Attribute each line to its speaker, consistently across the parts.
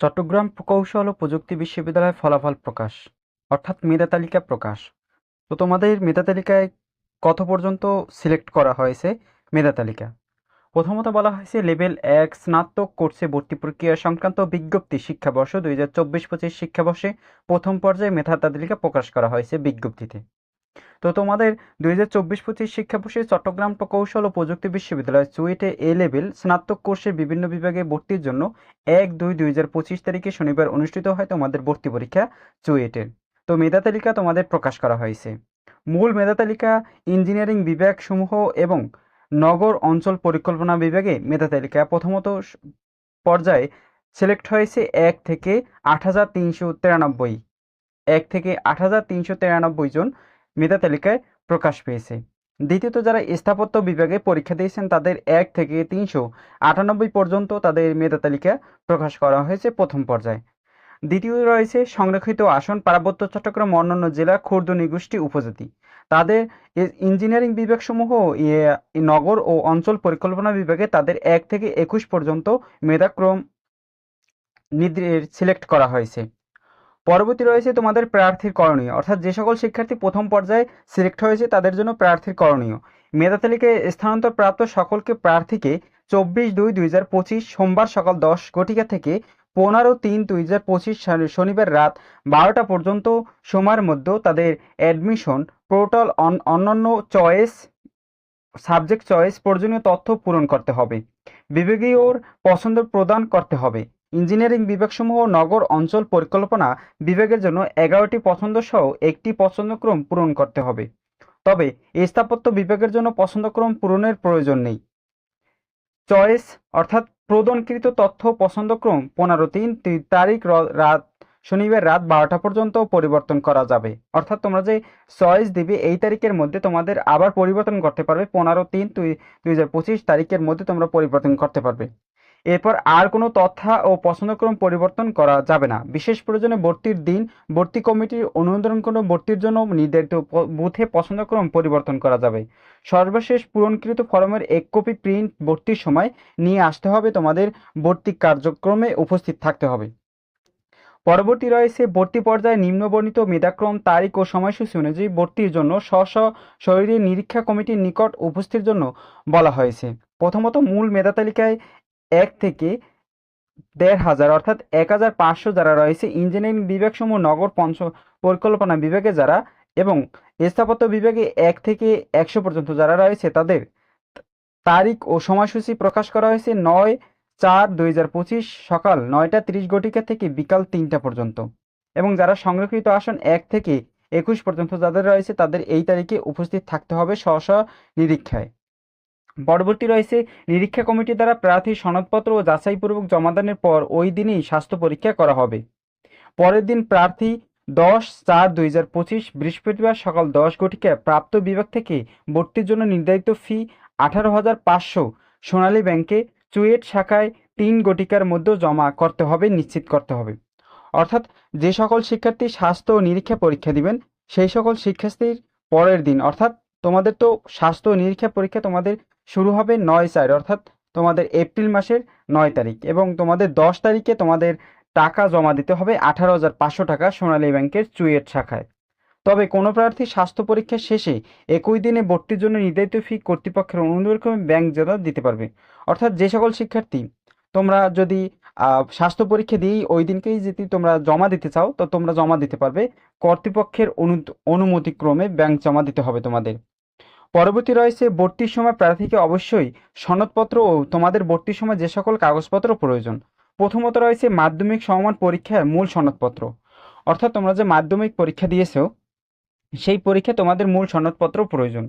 Speaker 1: চট্টগ্রাম প্রকৌশল ও প্রযুক্তি বিশ্ববিদ্যালয়ের ফলাফল প্রকাশ, অর্থাৎ মেধা তালিকা প্রকাশ। তো তোমাদের মেধা তালিকায় কত পর্যন্ত সিলেক্ট করা হয়েছে মেধা তালিকা? প্রথমত বলা হয়েছে লেভেল এক স্নাতক কোর্সে ভর্তি প্রক্রিয়া সংক্রান্ত বিজ্ঞপ্তি শিক্ষাবর্ষ দুই হাজার চব্বিশ পঁচিশ শিক্ষাবর্ষে প্রথম পর্যায়ে মেধা তালিকা প্রকাশ করা হয়েছে বিজ্ঞপ্তিতে। তো তোমাদের দুই হাজার চব্বিশ পঁচিশ শিক্ষাবর্ষে চট্টগ্রাম প্রকৌশল ও প্রযুক্তি বিশ্ববিদ্যালয় চুয়েটে এ লেভেল স্নাতক কোর্সের বিভিন্ন বিভাগে ভর্তির জন্য এক দুই দুই হাজার পঁচিশ তারিখে শনিবার অনুষ্ঠিত হয় তোমাদের ভর্তি পরীক্ষা চুয়েটের তো মেধা তালিকা তোমাদের প্রকাশ করা হয়েছে। মূল মেধা তালিকা ইঞ্জিনিয়ারিং বিভাগ সমূহ এবং নগর অঞ্চল পরিকল্পনা বিভাগে মেধা তালিকা প্রথমত পর্যায়ে সিলেক্ট হয়েছে এক থেকে আট হাজার তিনশো তিরানব্বই। এক থেকে আট হাজার তিনশো তিরানব্বই জন মেধা তালিকায় প্রকাশ পেয়েছে। দ্বিতীয়ত, যারা স্থাপত্য বিভাগে পরীক্ষা দিয়েছেন, তাদের এক থেকে তিনশো আটানব্বই পর্যন্ত তাদের মেধা তালিকা প্রকাশ করা হয়েছে প্রথম পর্যায়ে। দ্বিতীয় রয়েছে সংরক্ষিত আসন পার্বত্য চট্টগ্রাম অন্যান্য জেলা ক্ষুদ্র নিগোষ্ঠী উপজাতি। তাদের ইঞ্জিনিয়ারিং বিভাগসমূহ নগর ও অঞ্চল পরিকল্পনা বিভাগে তাদের এক থেকে একুশ পর্যন্ত মেধাক্রম সিলেক্ট করা হয়েছে। পরবর্তী রয়েছে তোমাদের প্রার্থীর করণীয়। অর্থাৎ যে সকল শিক্ষার্থী প্রথম পর্যায়ে সিলেক্ট হয়েছে, তাদের জন্য প্রার্থীর করণীয়। মেধা তালিকায় স্থানান্তর প্রাপ্ত সকলকে প্রার্থীকে চব্বিশ দুই দুই হাজার পঁচিশ সোমবার সকাল দশ ঘটিকা থেকে পনেরো তিন দুই হাজার পঁচিশ শনিবার রাত বারোটা পর্যন্ত সময়ের মধ্যে তাদের অ্যাডমিশন পোর্টাল অন্যান্য চয়েস সাবজেক্ট চয়েস প্রয়োজনীয় তথ্য পূরণ করতে হবে। বিভাগীয় পছন্দ প্রদান করতে হবে। ইঞ্জিনিয়ারিং বিভাগসমূহ নগর অঞ্চল পরিকল্পনা বিভাগের জন্য এগারোটি পছন্দ সহ একটি পছন্দক্রম পূরণ করতে হবে। তবে স্থাপত্য বিভাগের জন্য পছন্দক্রম পূরণের প্রয়োজন নেই। চয়েস, অর্থাৎ প্রদানকৃত তথ্য পছন্দক্রম পনেরো তিন তারিখ রাত, শনিবার রাত বারোটা পর্যন্ত পরিবর্তন করা যাবে। অর্থাৎ তোমরা যে চয়েস দিবে, এই তারিখের মধ্যে তোমাদের আবার পরিবর্তন করতে পারবে। পনেরো তিন দুই দুই তারিখের মধ্যে তোমরা পরিবর্তন করতে পারবে। এরপর আর কোনো তথ্য ও পছন্দক্রম পরিবর্তন করা যাবে না। বিশেষ প্রয়োজনে ভর্তির দিন, ভর্তি কমিটির অনুমোদন কোনো ভর্তির জন্য নির্ধারিত বুথে পছন্দক্রম পরিবর্তন করা যাবে। সর্বশেষ পূরণকৃত ফর্মের এক কপি প্রিন্ট ভর্তির সময় নিয়ে আসতে হবে। তোমাদের ভর্তি কার্যক্রমে উপস্থিত থাকতে হবে। পরবর্তী রয়েছে ভর্তি পর্যায়ে নিম্নবর্ণিত মেধাক্রম, তারিখ ও সময়সূচি অনুযায়ী ভর্তির জন্য স্ব শরীরের নিরীক্ষা কমিটির নিকট উপস্থিতির জন্য বলা হয়েছে। প্রথমত মূল মেধা তালিকায় এক থেকে দেড় হাজার, অর্থাৎ এক হাজার পাঁচশো যারা রয়েছে ইঞ্জিনিয়ারিং বিভাগসমূহ, নগর পঞ্চ পরিকল্পনা বিভাগে যারা এবং স্থাপত্য বিভাগে এক থেকে একশো পর্যন্ত যারা রয়েছে, তাদের তারিখ ও সময়সূচি প্রকাশ করা হয়েছে নয় চার দুই সকাল নয়টা তিরিশ ঘটিকা থেকে বিকাল তিনটা পর্যন্ত। এবং যারা সংরক্ষিত আসন এক থেকে একুশ পর্যন্ত যাদের রয়েছে, তাদের এই তারিখে উপস্থিত থাকতে হবে স্ব স্ব নিরীক্ষায়। পরবর্তী রয়েছে নিরীক্ষা কমিটি দ্বারা প্রার্থীর সনদপত্র ও যাচাইপূর্বক জমাদানের পর ওই দিনই স্বাস্থ্য পরীক্ষা করা হবে। পরের দিন প্রার্থী দশ চার দুই হাজার পঁচিশ বৃহস্পতিবার সকাল দশ ঘটিকায় প্রাপ্ত বিভাগ থেকে ভর্তির জন্য নির্ধারিত ফি আঠারো হাজার পাঁচশো সোনালী ব্যাংকে চুয়েট শাখায় তিন গটিকার মধ্যে জমা করতে হবে, নিশ্চিত করতে হবে। অর্থাৎ যে সকল শিক্ষার্থী স্বাস্থ্য ও নিরীক্ষা পরীক্ষা দিবেন, সেই সকল শিক্ষার্থীর পরের দিন, অর্থাৎ তোমাদের তো স্বাস্থ্য ও নিরীক্ষা পরীক্ষা তোমাদের শুরু হবে নয় চার, অর্থাৎ তোমাদের এপ্রিল মাসের নয় তারিখ এবং তোমাদের দশ তারিখে তোমাদের টাকা জমা দিতে হবে আঠারো হাজার পাঁচশো টাকা সোনালী ব্যাংকের চুয়েট শাখায়। তবে কোনো প্রার্থী স্বাস্থ্য পরীক্ষা শেষে একই দিনে ভর্তির জন্য নির্ধারিত ফি কর্তৃপক্ষের অনুরোধক্রমে ব্যাংক জমা দিতে পারবে। অর্থাৎ যে সকল শিক্ষার্থী তোমরা যদি স্বাস্থ্য পরীক্ষা দিয়েই ওই দিনকেই যদি তোমরা জমা দিতে চাও, তো তোমরা জমা দিতে পারবে। কর্তৃপক্ষের অনু অনুমতিক্রমে ব্যাংক জমা দিতে হবে তোমাদের। পরবর্তী রয়েছে ভর্তির সময় প্রার্থীকে অবশ্যই সনদপত্র ও তোমাদের ভর্তির সময় যে সকল কাগজপত্র প্রয়োজন। প্রথমত রয়েছে মাধ্যমিক সমমান পরীক্ষার মূল সনদপত্র। অর্থাৎ তোমরা যে মাধ্যমিক পরীক্ষা দিয়েছ, সেই পরীক্ষায় তোমাদের মূল সনদপত্র প্রয়োজন।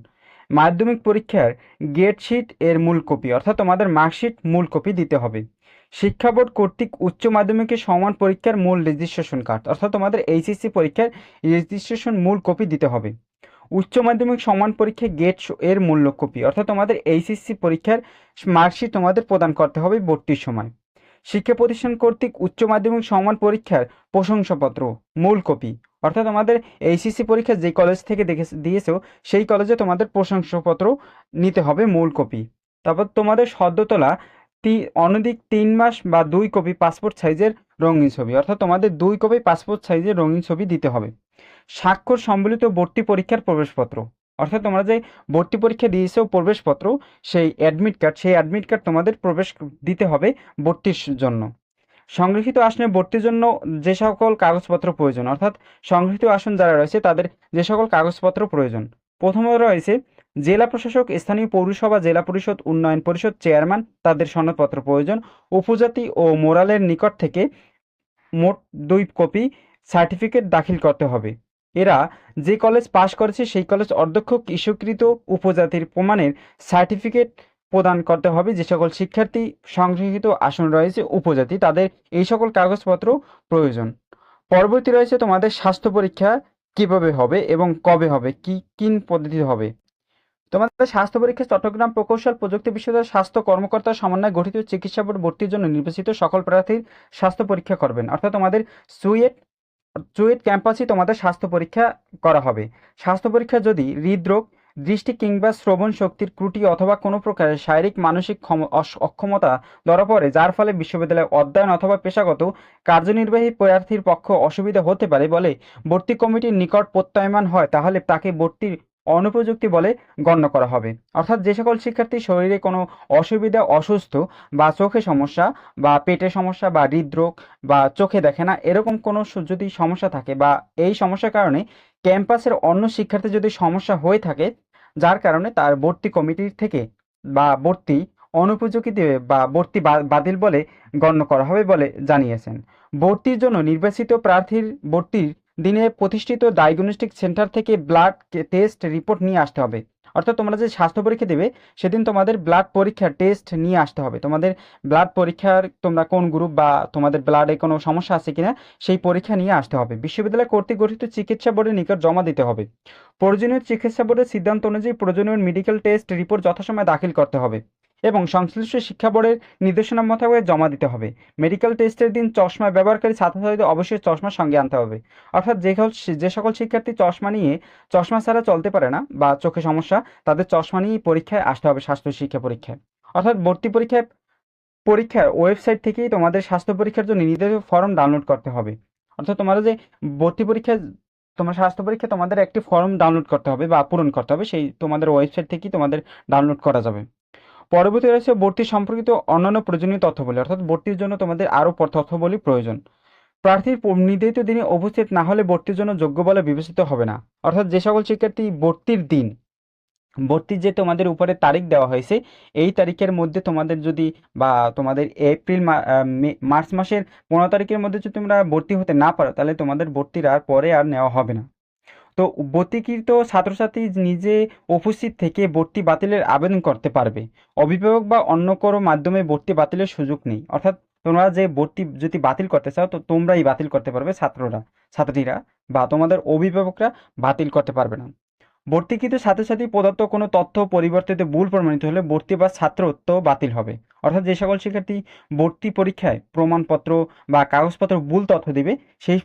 Speaker 1: মাধ্যমিক পরীক্ষার গেট শিট এর মূল কপি অর্থাৎ তোমাদের মার্কশিট মূল কপি দিতে হবে। শিক্ষা বোর্ড কর্তৃক উচ্চ মাধ্যমিকের সমান পরীক্ষার মূল রেজিস্ট্রেশন কার্ড অর্থাৎ তোমাদের এইচএসসি পরীক্ষার রেজিস্ট্রেশন মূল কপি দিতে হবে। উচ্চ মাধ্যমিক সমান পরীক্ষা গেটের মূল্য কপি অর্থাৎ তোমাদের এইচএসসি পরীক্ষার মার্কশিট তোমাদের প্রদান করতে হবে ভর্তির সময়। শিক্ষা প্রতিষ্ঠান কর্তৃক উচ্চ মাধ্যমিক সমান পরীক্ষার প্রশংসাপত্র, মূল কপি। অর্থাৎ আমাদের এইচএসসি পরীক্ষা যে কলেজ থেকে দেখে দিয়েছ, সেই কলেজে তোমাদের প্রশংসাপত্র নিতে হবে মূল কপি। তারপর তোমাদের সদ্যতলা তি, অনধিক তিন মাস বা দুই কপি পাসপোর্ট সাইজের রঙিন ছবি। অর্থাৎ তোমাদের দুই কপি পাসপোর্ট সাইজের রঙিন ছবি দিতে হবে। স্বাক্ষর সম্বলিত ভর্তি পরীক্ষার প্রবেশপত্র। অর্থাৎ তোমরা যে ভর্তি পরীক্ষা দিয়েছ প্রবেশপত্র, সেই অ্যাডমিট কার্ড সেই অ্যাডমিট কার্ড তোমাদের প্রবেশ দিতে হবে ভর্তির জন্য। সংরক্ষিত আসনে ভর্তির জন্য যে সকল কাগজপত্র প্রয়োজন, অর্থাৎ সংরক্ষিত আসন যারা রয়েছে তাদের যে সকল কাগজপত্র প্রয়োজন। প্রথমত রয়েছে, জেলা প্রশাসক, স্থানীয় পৌরসভা, জেলা পরিষদ, উন্নয়ন পরিষদ, চেয়ারম্যান, তাদের সনদপত্র প্রয়োজন। উপজাতি ও মোরালের নিকট থেকে মোট দুই কপি সার্টিফিকেট দাখিল করতে হবে। এরা যে কলেজ পাশ করেছে সেই কলেজ অধ্যক্ষ কৃষকৃত উপজাতির প্রমাণের সার্টিফিকেট প্রদান করতে হবে। যে সকল শিক্ষার্থী সংরক্ষিত আসন রয়েছে, উপজাতি, তাদের এই সকল কাগজপত্র প্রয়োজন। পরবর্তী রয়েছে তোমাদের স্বাস্থ্য পরীক্ষা কীভাবে হবে এবং কবে হবে, কি, কিন পদ্ধতি হবে? তোমাদের স্বাস্থ্য পরীক্ষা চট্টগ্রাম প্রকৌশল প্রযুক্তি বিশ্ববিদ্যালয়ের স্বাস্থ্য কর্মকর্তার সমন্বয়ে গঠিত চিকিৎসা বোর্ড ভর্তির জন্য নির্বাচিত সকল প্রার্থীর স্বাস্থ্য পরীক্ষা করবেন। অর্থাৎ তোমাদের সুয়েট চুয়েট ক্যাম্পাসই তোমাদের স্বাস্থ্য পরীক্ষা করা হবে। স্বাস্থ্য পরীক্ষা যদি হৃদরোগ, দৃষ্টি কিংবা শ্রবণ শক্তির ত্রুটি অথবা কোনো প্রকারের শারীরিক মানসিক অক্ষমতা ধরা পড়ে, যার ফলে বিশ্ববিদ্যালয়ে অধ্যয়ন অথবা পেশাগত কার্যনির্বাহী প্রার্থীর পক্ষ অসুবিধা হতে পারে বলে ভর্তি কমিটির নিকট প্রত্যয়মান হয়, তাহলে তাকে ভর্তির অনুপযুক্তি বলে গণ্য করা হবে। অর্থাৎ যে সকল শিক্ষার্থী শরীরে কোনো অসুবিধা, অসুস্থ বা চোখে সমস্যা বা পেটে সমস্যা বা হৃদরোগ বা চোখে দেখে না, এরকম কোনো যদি সমস্যা থাকে বা এই সমস্যার কারণে ক্যাম্পাসের অন্য শিক্ষার্থী যদি সমস্যা হয়ে থাকে, যার কারণে তার ভর্তি কমিটির থেকে বা ভর্তি অনুপযোগী দেবে বা ভর্তি বাতিল বলে গণ্য করা হবে বলে জানিয়েছেন। ভর্তির জন্য নির্বাচিত প্রার্থীর ভর্তির দিনে প্রতিষ্ঠিত ডায়াগনস্টিক সেন্টার থেকে ব্লাড টেস্ট রিপোর্ট নিয়ে আসতে হবে। অর্থাৎ তোমরা যে স্বাস্থ্য পরীক্ষা দেবে, সেদিন তোমাদের ব্লাড পরীক্ষার টেস্ট নিয়ে আসতে হবে। তোমাদের ব্লাড পরীক্ষার তোমরা কোন গ্রুপ বা তোমাদের ব্লাডে কোনো সমস্যা আছে কিনা, সেই পরীক্ষা নিয়ে আসতে হবে। বিশ্ববিদ্যালয় কর্তৃক গঠিত চিকিৎসা বোর্ডের নিকট জমা দিতে হবে। প্রয়োজনীয় চিকিৎসা বোর্ডের সিদ্ধান্ত অনুযায়ী প্রয়োজনীয় মেডিকেল টেস্ট রিপোর্ট যথাসময়ে দাখিল করতে হবে। এবং সংশ্লিষ্ট শিক্ষা বোর্ডের নির্দেশনা মোতাবেক জমা দিতে হবে। মেডিকেল টেস্টের দিন চশমা ব্যবহারকারী ছাত্রছাত্রীদের অবশ্যই চশমা সঙ্গে আনতে হবে। অর্থাৎ যে যে সকল শিক্ষার্থী চশমা নিয়ে, চশমা ছাড়া চলতে পারে না বা চোখে সমস্যা, তাদের চশমা নিয়েই পরীক্ষায় আসতে হবে স্বাস্থ্য শিক্ষা পরীক্ষায়। অর্থাৎ ভর্তি পরীক্ষায় পরীক্ষার ওয়েবসাইট থেকেই তোমাদের স্বাস্থ্য পরীক্ষার জন্য নির্ধারিত ফর্ম ডাউনলোড করতে হবে। অর্থাৎ তোমরা যে ভর্তি পরীক্ষায়, তোমার স্বাস্থ্য পরীক্ষা তোমাদের একটি ফর্ম ডাউনলোড করতে হবে বা পূরণ করতে হবে, সেই তোমাদের ওয়েবসাইট থেকেই তোমাদের ডাউনলোড করা যাবে। পরবর্তী রয়েছে ভর্তি সম্পর্কিত অন্যান্য প্রয়োজনীয় তথ্যবলী। অর্থাৎ ভর্তির জন্য তোমাদের আরও তথ্যবলী প্রয়োজন। প্রার্থীর নির্ধারিত দিনে উপস্থিত না হলে ভর্তির জন্য যোগ্য বলে বিবেচিত হবে না। অর্থাৎ যে সকল শিক্ষার্থী ভর্তির দিন ভর্তির যে তোমাদের উপরে তারিখ দেওয়া হয়েছে, এই তারিখের মধ্যে তোমাদের যদি বা তোমাদের এপ্রিল মার্চ মাসের পনেরো তারিখের মধ্যে যদি তোমরা ভর্তি হতে না পারো, তাহলে তোমাদের ভর্তির আর পরে আর নেওয়া হবে না। তো ভর্তিকৃত ছাত্রছাত্রী নিজে উপস্থিত থেকে ভর্তি বাতিলের আবেদন করতে পারবে। অভিভাবক বা অন্য কোনো মাধ্যমে ভর্তি বাতিলের সুযোগ নেই। অর্থাৎ তোমরা যে ভর্তি যদি বাতিল করতে চাও, তো তোমরাই বাতিল করতে পারবে ছাত্ররা, ছাত্রীরা বা তোমাদের অভিভাবকরা বাতিল করতে পারবে না। ভর্তিকৃত ছাত্রছাত্রী প্রদত্ত কোনো তথ্য পরিবর্তিত ভুল প্রমাণিত হলে ভর্তি বা ছাত্রত্ব বাতিল হবে। অর্থাৎ যে সকল শিক্ষার্থী ভর্তি পরীক্ষায় প্রমাণপত্র বা কাগজপত্র ভুল তথ্য দিবে, সেই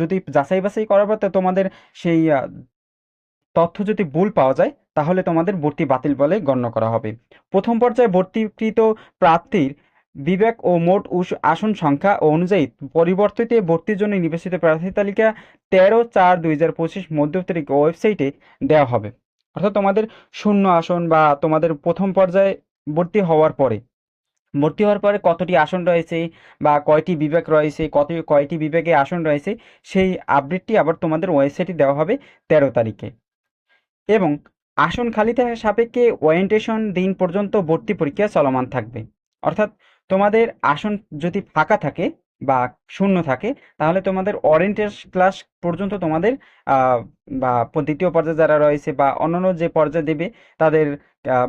Speaker 1: যদি যাচাই বাছাই করার পর তোমাদের সেই তথ্য যদি ভুল পাওয়া যায়, তাহলে তোমাদের ভর্তি বাতিল বলে গণ্য করা হবে। প্রথম পর্যায়ে ভর্তিকৃত প্রার্থীর বিবেক ও মোট আসন সংখ্যা ও অনুযায়ী পরিবর্তিত ভর্তির জন্য নির্বাচিত প্রার্থী তালিকা তেরো চার দুই হাজার পঁচিশ মধ্য তারিখ ওয়েবসাইটে দেওয়া হবে। অর্থাৎ তোমাদের শূন্য আসন বা তোমাদের প্রথম পর্যায়ে ভর্তি হওয়ার পরে। ভর্তি হওয়ার পরে কতটি আসন রয়েছে বা কয়টি বিভাগ রয়েছে, কত কয়টি বিভাগে আসন রয়েছে, সেই আপডেটটি আবার তোমাদের ওয়েবসাইটে দেওয়া হবে তেরো তারিখে। এবং আসন খালি থাকার সাপেক্ষে ওরিয়েন্টেশন দিন পর্যন্ত ভর্তি পরীক্ষা চলমান থাকবে। অর্থাৎ তোমাদের আসন যদি ফাঁকা থাকে বা শূন্য থাকে, তাহলে তোমাদের ওরিয়েন্টেশন ক্লাস পর্যন্ত তোমাদের বা দ্বিতীয় পর্যায়ে যারা রয়েছে বা অন্যান্য যে পর্যায়ে দেবে, তাদের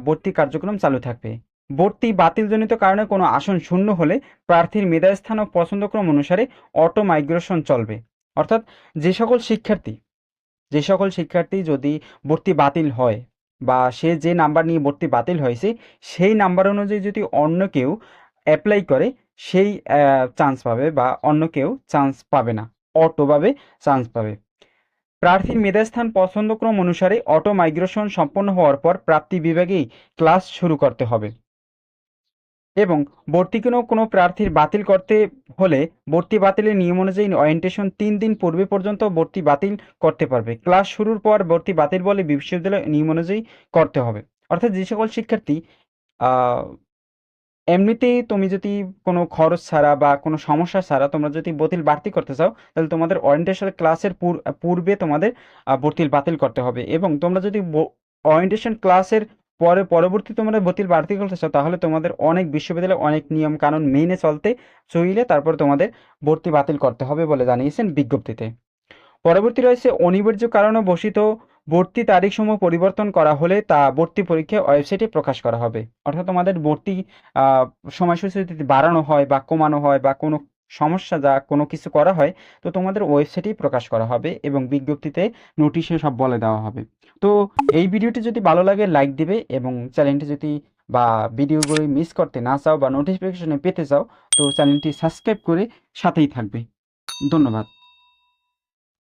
Speaker 1: ভর্তি কার্যক্রম চালু থাকবে। ভর্তি বাতিলজনিত কারণে কোনো আসন শূন্য হলে প্রার্থীর মেধাস্থান ও পছন্দক্রম অনুসারে অটো মাইগ্রেশন চলবে। অর্থাৎ যে সকল শিক্ষার্থী, যে সকল শিক্ষার্থী যদি ভর্তি বাতিল হয় বা সে যে নাম্বার নিয়ে ভর্তি বাতিল হয়েছে, সেই নাম্বার অনুযায়ী যদি অন্য কেউ অ্যাপ্লাই করে, সেই চান্স পাবে বা অন্য কেউ চান্স পাবে না। অটোভাবে চান্স পাবে। প্রার্থীর মেধাস্থান পছন্দক্রম অনুসারে অটো মাইগ্রেশন সম্পন্ন হওয়ার পর প্রাপ্তি বিভাগেই ক্লাস শুরু করতে হবে। এবং ভর্তি কোনো কোনো প্রার্থীর বাতিল করতে হলে ভর্তি বাতিলের নিয়ম অনুযায়ী ওরিয়েন্টেশন তিন দিন পূর্বে পর্যন্ত ভর্তি বাতিল করতে পারবে। ক্লাস শুরুর পর ভর্তি বাতিল বলে বিশ্ববিদ্যালয় নিয়ম অনুযায়ী করতে হবে। অর্থাৎ যে সকল শিক্ষার্থী এমনিতেই তুমি যদি কোনো খরচ ছাড়া বা কোনো সমস্যা ছাড়া তোমরা যদি বাতিল বাড়তি করতে চাও, তাহলে তোমাদের ওরিয়েন্টেশন ক্লাসের পূর- পূর্বে তোমাদের বাতিল বাতিল করতে হবে। এবং তোমরা যদি ওরিয়েন্টেশন ক্লাসের পরে পরবর্তী তোমরা বাতিল বাড়তি করতে চাও, তাহলে তোমাদের অনেক বিশ্ববিদ্যালয়ে অনেক নিয়ম কানুন মেনে চলতে চইলে তারপর তোমাদের ভর্তি বাতিল করতে হবে বলে জানিয়েছেন বিজ্ঞপ্তিতে। পরবর্তী রয়েছে অনিবার্য কারণে বসিত ভর্তি তারিখসমূহ পরিবর্তন করা হলে তা ভর্তি পরীক্ষা ওয়েবসাইটে প্রকাশ করা হবে। অর্থাৎ তোমাদের ভর্তি সময়সূচি যদি বাড়ানো হয় বা কমানো হয় বা কোনো সমস্যা যা কোনো কিছু করা হয়, তো তোমাদের ওয়েবসাইটেই প্রকাশ করা হবে এবং বিজ্ঞপ্তিতে নোটিশে সব বলে দেওয়া হবে। তো এই ভিডিওটি যদি ভালো লাগে, লাইক দিবে এবং চ্যানেলটি যদি বা ভিডিওগুলি মিস করতে না চাও বা নোটিফিকেশনে পেতে চাও, তো চ্যানেলটি সাবস্ক্রাইব করে সাথেই থাকবে। ধন্যবাদ।